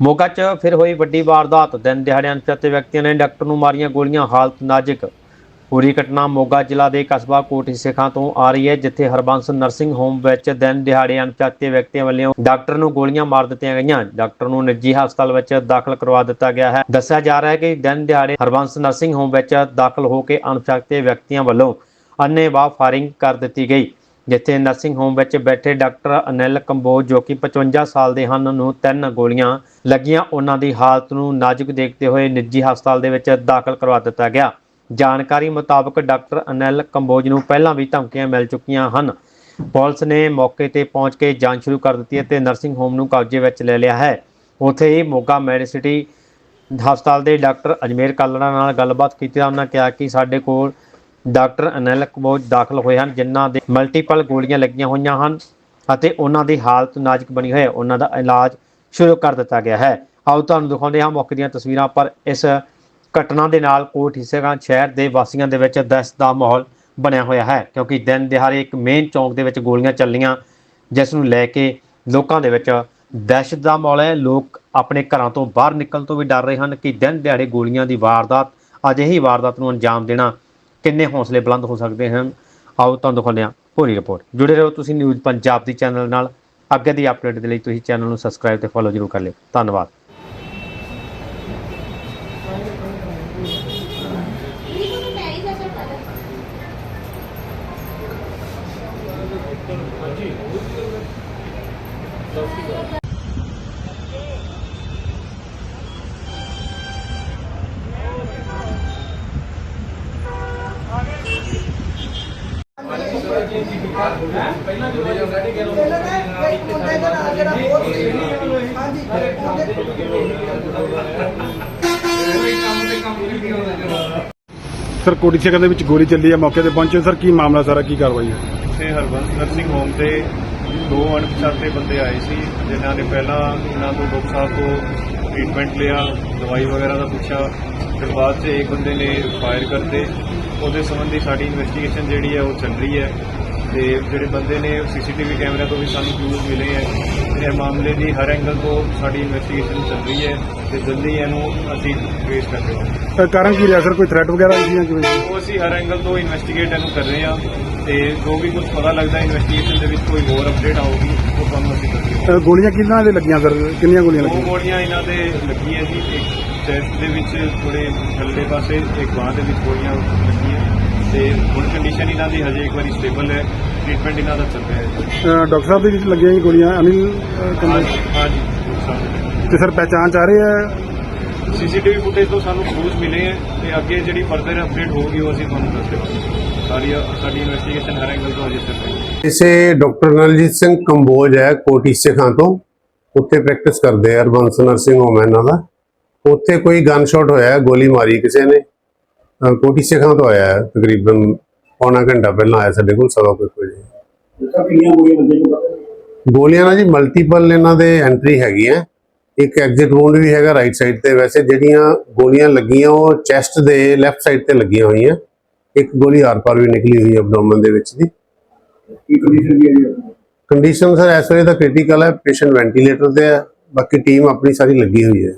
ਮੋਗਾ 'ਚ ਫਿਰ ਹੋਈ ਵੱਡੀ ਵਾਰਦਾਤ। ਦਿਨ ਦਿਹਾੜੇ ਅਣਪਛਾਤੇ ਵਿਅਕਤੀਆਂ ਨੇ ਡਾਕਟਰ ਨੂੰ ਮਾਰੀਆਂ ਗੋਲੀਆਂ, ਹਾਲਤ ਨਾਜ਼ੁਕ। ਪੂਰੀ ਘਟਨਾ ਮੋਗਾ ਜ਼ਿਲ੍ਹਾ ਦੇ ਕਸਬਾ ਕੋਟ ਸਿੱਖਾਂ ਤੋਂ ਆ ਰਹੀ ਹੈ, ਜਿੱਥੇ ਹਰਬੰਸ ਨਰਸਿੰਗ ਹੋਮ ਵਿੱਚ ਦਿਨ ਦਿਹਾੜੇ ਅਣਪਛਾਤੇ ਵਿਅਕਤੀਆਂ ਵੱਲੋਂ ਡਾਕਟਰ ਨੂੰ ਗੋਲੀਆਂ ਮਾਰ ਦਿੱਤੀਆਂ ਗਈਆਂ। ਡਾਕਟਰ ਨੂੰ ਨਿੱਜੀ ਹਸਪਤਾਲ ਵਿੱਚ ਦਾਖਲ ਕਰਵਾ ਦਿੱਤਾ ਗਿਆ ਹੈ। ਦੱਸਿਆ ਜਾ ਰਿਹਾ ਹੈ ਕਿ ਦਿਨ ਦਿਹਾੜੇ ਹਰਬੰਸ ਨਰਸਿੰਗ ਹੋਮ ਵਿੱਚ ਦਾਖਲ ਹੋ ਕੇ ਅਣਪਛਾਤੇ ਵਿਅਕਤੀਆਂ ਵੱਲੋਂ ਅੰਨ੍ਹੇਵਾਹ ਫਾਇਰਿੰਗ ਕਰ ਦਿੱਤੀ ਗਈ। ਜਿੱਥੇ ਨਰਸਿੰਗ ਹੋਮ ਵਿੱਚ ਬੈਠੇ ਡਾਕਟਰ ਅਨਿਲ ਕੰਬੋਜ, ਜੋ ਕਿ 55 ਸਾਲ ਦੇ ਹਨ, ਨੂੰ ਤਿੰਨ ਗੋਲੀਆਂ ਲੱਗੀਆਂ। ਉਹਨਾਂ ਦੀ ਹਾਲਤ ਨੂੰ ਨਾਜ਼ੁਕ ਦੇਖਦੇ ਹੋਏ ਨਿੱਜੀ ਹਸਪਤਾਲ ਦੇ ਵਿੱਚ ਦਾਖਲ ਕਰਵਾ ਦਿੱਤਾ ਗਿਆ। ਜਾਣਕਾਰੀ ਮੁਤਾਬਕ ਡਾਕਟਰ ਅਨਿਲ ਕੰਬੋਜ ਨੂੰ ਪਹਿਲਾਂ ਵੀ ਧਮਕੀਆਂ ਮਿਲ ਚੁੱਕੀਆਂ ਹਨ। ਪੁਲਿਸ ਨੇ ਮੌਕੇ ਤੇ ਪਹੁੰਚ ਕੇ ਜਾਂਚ ਸ਼ੁਰੂ ਕਰ ਦਿੱਤੀ ਹੈ ਤੇ ਨਰਸਿੰਗ ਹੋਮ ਨੂੰ ਕਬਜ਼ੇ ਵਿੱਚ ਲੈ ਲਿਆ ਹੈ। ਉੱਥੇ ਹੀ ਮੋਗਾ ਮੈਡੀਸਿਟੀ ਹਸਪਤਾਲ ਦੇ ਡਾਕਟਰ ਅਜਮੇਰ ਕਾਲੜਾ ਨਾਲ ਗੱਲਬਾਤ ਕੀਤੀ। ਤਾਂ ਉਹਨਾਂ ਕਿਹਾ ਕਿ ਸਾਡੇ ਕੋਲ ਡਾਕਟਰ ਅਨਿਲ ਕਮੋਜ ਦਾਖਲ ਹੋਏ ਹਨ, ਜਿਨ੍ਹਾਂ ਦੇ ਮਲਟੀਪਲ ਗੋਲੀਆਂ ਲੱਗੀਆਂ ਹੋਈਆਂ ਹਨ ਅਤੇ ਉਹਨਾਂ ਦੀ ਹਾਲਤ ਨਾਜ਼ੁਕ ਬਣੀ ਹੋਈ ਹੈ। ਉਹਨਾਂ ਦਾ ਇਲਾਜ ਸ਼ੁਰੂ ਕਰ ਦਿੱਤਾ ਗਿਆ ਹੈ। ਆਓ ਤੁਹਾਨੂੰ ਦਿਖਾਉਂਦੇ ਹਾਂ ਮੌਕੇ ਦੀਆਂ ਤਸਵੀਰਾਂ, ਪਰ ਇਸ ਘਟਨਾ ਦੇ ਨਾਲ ਕੋਟ ਹਿੱਸੇਗਾਂ ਸ਼ਹਿਰ ਦੇ ਵਾਸੀਆਂ ਦੇ ਵਿੱਚ ਦਹਿਸ਼ਤ ਦਾ ਮਾਹੌਲ ਬਣਿਆ ਹੋਇਆ ਹੈ, ਕਿਉਂਕਿ ਦਿਨ ਦਿਹਾੜੇ ਇੱਕ ਮੇਨ ਚੌਂਕ ਦੇ ਵਿੱਚ ਗੋਲੀਆਂ ਚੱਲੀਆਂ, ਜਿਸ ਨੂੰ ਲੈ ਕੇ ਲੋਕਾਂ ਦੇ ਵਿੱਚ ਦਹਿਸ਼ਤ ਦਾ ਮਾਹੌਲ ਹੈ। ਲੋਕ ਆਪਣੇ ਘਰਾਂ ਤੋਂ ਬਾਹਰ ਨਿਕਲਣ ਤੋਂ ਵੀ ਡਰ ਰਹੇ ਹਨ ਕਿ ਦਿਨ ਦਿਹਾੜੇ ਗੋਲੀਆਂ ਦੀ ਵਾਰਦਾਤ, ਅਜਿਹੀ ਵਾਰਦਾਤ ਨੂੰ ਅੰਜਾਮ ਦੇਣਾ ਕਿੰਨੇ ਹੌਸਲੇ ਬੁਲੰਦ ਹੋ ਸਕਦੇ ਹਨ? ਆਓ ਤੁਹਾਨੂੰ ਦਿਖਾਉਂਦੇ ਹਾਂ ਪੂਰੀ ਰਿਪੋਰਟ ਜੁੜੇ ਰਹੋ ਤੁਸੀਂ ਨਿਊਜ਼ ਪੰਜਾਬ ਦੀ ਚੈਨਲ ਨਾਲ। ਅੱਗੇ ਦੀ ਅਪਡੇਟ ਦੇ ਲਈ ਤੁਸੀਂ ਚੈਨਲ ਨੂੰ ਸਬਸਕ੍ਰਾਈਬ ਤੇ ਫੋਲੋ ਜ਼ਰੂਰ ਕਰ ਲਿਓ। ਧੰਨਵਾਦ। ਇੱਕ ਮੁੰਡੇ ਦੇ ਨਾਲ ਜਿਹੜਾ ਹੋਰ ਹਾਂਜੀ ਸਰ, ਕੋਟੀ ਸ਼ੇਖਰ ਦੇ ਵਿੱਚ ਗੋਲੀ ਚੱਲੀ ਹੈ ਮੌਕੇ ਤੇ ਪਹੁੰਚੇ ਸਰ, ਕੀ ਮਾਮਲਾ ਸਾਰਾ, ਕੀ ਕਾਰਵਾਈ ਹੈ? ਇੱਥੇ ਹਰਬੰਸ ਨਰਸਿੰਗ ਹੋਮ ਤੇ ਦੋ ਅਣਪਛਾਤੇ ਬੰਦੇ ਆਏ ਸੀ, ਜਿਨ੍ਹਾਂ ਨੇ ਪਹਿਲਾਂ ਇਹਨਾਂ ਤੋਂ ਡਾਕਟਰ ਸਾਹਿਬ ਤੋਂ ਟ੍ਰੀਟਮੈਂਟ ਲਿਆ, ਦਵਾਈ ਵਗੈਰਾ ਦਾ ਪੁੱਛਿਆ। ਫਿਰ ਬਾਅਦ 'ਚ ਇੱਕ ਬੰਦੇ ਨੇ ਫਾਇਰ ਕਰਤੇ। ਉਹਦੇ ਸੰਬੰਧੀ ਸਾਡੀ ਇਨਵੈਸਟੀਗੇਸ਼ਨ ਜਿਹੜੀ ਹੈ, ਉਹ ਚੱਲ ਰਹੀ ਹੈ। ਤੇ ਜਿਹੜੇ ਬੰਦੇ ਨੇ ਸੀਸੀਟੀਵੀ ਕੈਮਰਾ ਤੋਂ ਵੀ ਸਾਨੂੰ ਕਲੂਜ਼ ਮਿਲੇ ਹੈ ਇਹ ਮਾਮਲੇ ਦੀ ਹਰ ਐਂਗਲ ਤੋਂ ਸਾਡੀ ਇਨਵੈਸਟੀਗੇਸ਼ਨ ਚੱਲ ਰਹੀ ਹੈ ਤੇ ਜਲਦੀ ਇਹਨੂੰ ਅਸੀਂ ਟ੍ਰੇਸ ਕਰ ਰਹੇ ਹਾਂ। ਕਾਰਨ ਕੀ ਰਿਹਾ? ਸਰ ਕੋਈ ਥ੍ਰੈਟ ਵਗੈਰਾ ਆਈ ਜਾਂ ਕਿਵੇਂ? ਉਹ ਅਸੀਂ ਹਰ ਐਂਗਲ ਤੋਂ ਇਨਵੈਸਟੀਗੇਟ ਇਹਨੂੰ ਕਰ ਰਹੇ ਹਾਂ ਤੇ ਜੋ ਵੀ ਕੁਝ ਪਤਾ ਲੱਗਦਾ ਇਨਵੈਸਟੀਗੇਸ਼ਨ ਦੇ ਵਿੱਚ ਕੋਈ ਹੋਰ ਅਪਡੇਟ ਆਊਗੀ ਉਹ ਤੁਹਾਨੂੰ ਅਸੀਂ ਦੱਸਾਂਗੇ ਗੋਲੀਆਂ ਕਿੰਨਾਂ ਦੇ ਲੱਗੀਆਂ ਸਰ? ਕਿੰਨੀਆਂ ਗੋਲੀਆਂ ਦੋ ਲੱਗੀਆਂ ਗੋਲੀਆਂ ਇਹਨਾਂ ਦੇ ਲੱਗੀਆਂ ਜੀ ਇੱਕ ਚੈਸਟ ਦੇ ਵਿੱਚ ਥੋੜੇ ਥੱਲੇ ਪਾਸੇ ਇੱਕ ਬਾਂਹ ਦੇ ਵਿੱਚ ਗੋਲੀਆਂ ਲੱਗੀਆਂ। ਤੇ ਹੁਣ ਕੰਡੀਸ਼ਨ ਇਹਨਾਂ ਦੀ ਹਜੇ ਇੱਕ ਵਾਰੀ ਸਟੇਬਲ ਹੈ। ਟ੍ਰੀਟਮੈਂਟ ਇਹਨਾਂ ਦਾ ਚੱਲ ਰਿਹਾ ਹੈ। ਡਾਕਟਰ ਸਾਹਿਬ ਦੇ ਵਿੱਚ ਲੱਗੀਆਂ ਜੀ ਗੋਲੀਆਂ ਅਨਿਲ ਅ, ਕੰਬੋਜ। ਹਾਂਜੀ ਹਾਂਜੀ ਤੇ ਸਰ ਪਹਿਚਾਣ ਚ ਆ ਰਹੇ ਹੈ? ਸੀਸੀਟੀਵੀ ਫੁਟੇਜ ਤੋਂ ਸਾਨੂੰ ਕਲੂਜ਼ ਮਿਲੇ ਹੈ ਤੇ ਅੱਗੇ ਜਿਹੜੀ ਫਰਦਰ ਅਪਡੇਟ ਹੋਊਗੀ ਉਹ ਅਸੀਂ ਤੁਹਾਨੂੰ ਦੱਸ ਦੇਵਾਂਗੇ। ਸਾਰੀ ਸਾਡੀ ਇਨਵੈਸਟੀਗੇਸ਼ਨ ਹਰ ਐਂਗਲ ਤੋਂ ਅਜੇ ਚੱਲ ਰਹੀ ਹੈ। ਇਸੇ ਡਾਕਟਰ ਨਲਜੀਤ ਸਿੰਘ ਕੰਬੋਜ ਹੈ ਕੋਟੀ ਸਿੱਖਾਂ ਤੋਂ। ਉੱਥੇ ਪ੍ਰੈਕਟਿਸ ਕਰਦੇ ਆ ਅਰਬੰਸ ਨਰਸਿੰਗ ਹੋਮ ਹੈ ਇਹਨਾਂ ਦਾ। ਉੱਥੇ ਕੋਈ ਗਨ ਸ਼ਾਟ ਹੋਇਆ ਹੈ, ਗੋਲੀ ਮਾਰੀ ਕਿਸੇ ਨੇ। ਅਹ ਕੋਟੀ ਸਿੱਖਾਂ ਤੋਂ ਆਇਆ ਹੈ, ਤਕਰੀਬਨ ਪੌਣਾ ਘੰਟਾ ਪਹਿਲਾਂ ਆਇਆ ਸਾਡੇ ਕੋਲ ਸਵਾ ਕੁ ਵਜੇ। ਗੋਲੀਆਂ ਨਾਲ ਜੀ? ਮਲਟੀਪਲ ਇਹਨਾਂ ਦੇ ਐਂਟਰੀ ਹੈਗੀ ਹੈ। ਇੱਕ ਐਗਜ਼ਿਟ ਵੂੰਡ ਵੀ ਹੈਗਾ ਰਾਈਟ ਸਾਈਡ ਤੇ। ਵੈਸੇ ਜਿਹੜੀਆਂ ਗੋਲੀਆਂ ਲੱਗੀਆਂ ਉਹ ਚੈਸਟ ਦੇ ਲੈਫਟ ਸਾਈਡ ਤੇ ਲੱਗੀਆਂ ਹੋਈਆਂ। ਇੱਕ ਗੋਲੀ ਆਰ ਪਾਰ ਵੀ ਨਿਕਲੀ ਹੋਈ ਹੈ ਐਬਡੋਮਨ ਦੇ ਵਿੱਚ ਦੀ। ਕੰਡੀਸ਼ਨ ਸਰ ਇਸ ਵੇਲੇ ਤਾਂ ਕ੍ਰਿਟੀਕਲ ਹੈ ਪੇਸ਼ੈਂਟ ਵੈਂਟੀਲੇਟਰ ਤੇ ਹੈ। ਬਾਕੀ ਟੀਮ ਆਪਣੀ ਸਾਰੀ ਲੱਗੀ ਹੋਈ ਹੈ।